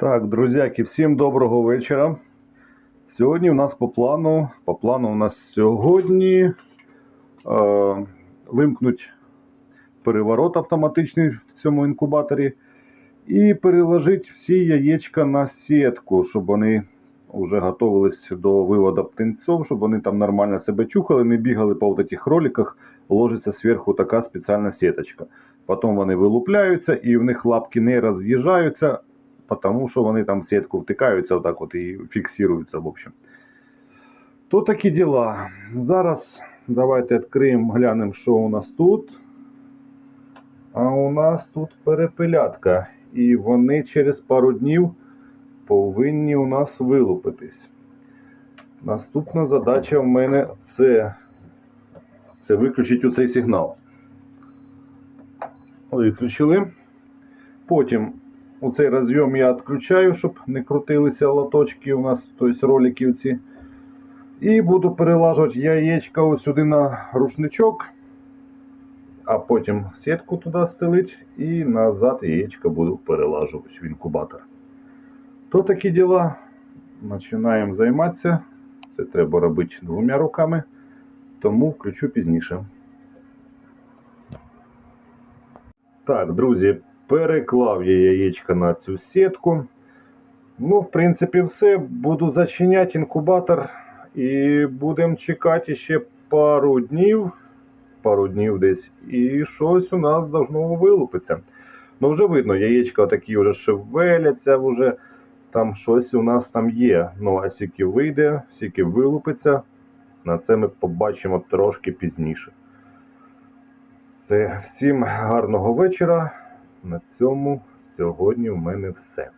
Так, друзяки, всім доброго вечора. Сьогодні у нас по плану, по плану у нас сьогодні е, вимкнуть переворот автоматичний в цьому інкубаторі і переложити всі яєчка на сітку, щоб вони вже готувалися до виводу птенців, щоб вони там нормально себе чухали, не бігали по вот этих роликах, ложиться зверху така спеціальна сіточка. Потім вони вилупляються і в них лапки не роз'їжджаються, тому що вони там в сітку втикаються отак от і фіксуються, в общем. То такі діла. Зараз давайте відкриємо, глянемо, що у нас тут. А у нас тут перепелятка. І вони через пару днів повинні у нас вилупитись. Наступна задача в мене це, це виключити цей сигнал. Виключили. Потім у цей розйом я відключаю, щоб не крутилися лоточки у нас, тобто ролики ці. І буду перелажувати яєчка ось сюди на рушничок, а потім сітку туди стелить і назад яєчка буду перелажувати в інкубатор. То такі діла. Починаємо займатися. Це треба робити двома руками, тому включу пізніше. Так, друзі, переклав я яєчка на цю сітку. Ну, в принципі, все. Буду зачиняти інкубатор і будемо чекати ще пару днів. Пару днів десь. І щось у нас должно вилупитися. Ну, вже видно, яєчка такі вже шевеляться, вже там щось у нас там є. Ну, а скільки вийде, скільки вилупиться, на це ми побачимо трошки пізніше. Все, всім гарного вечора. На цьому сьогодні в мене все.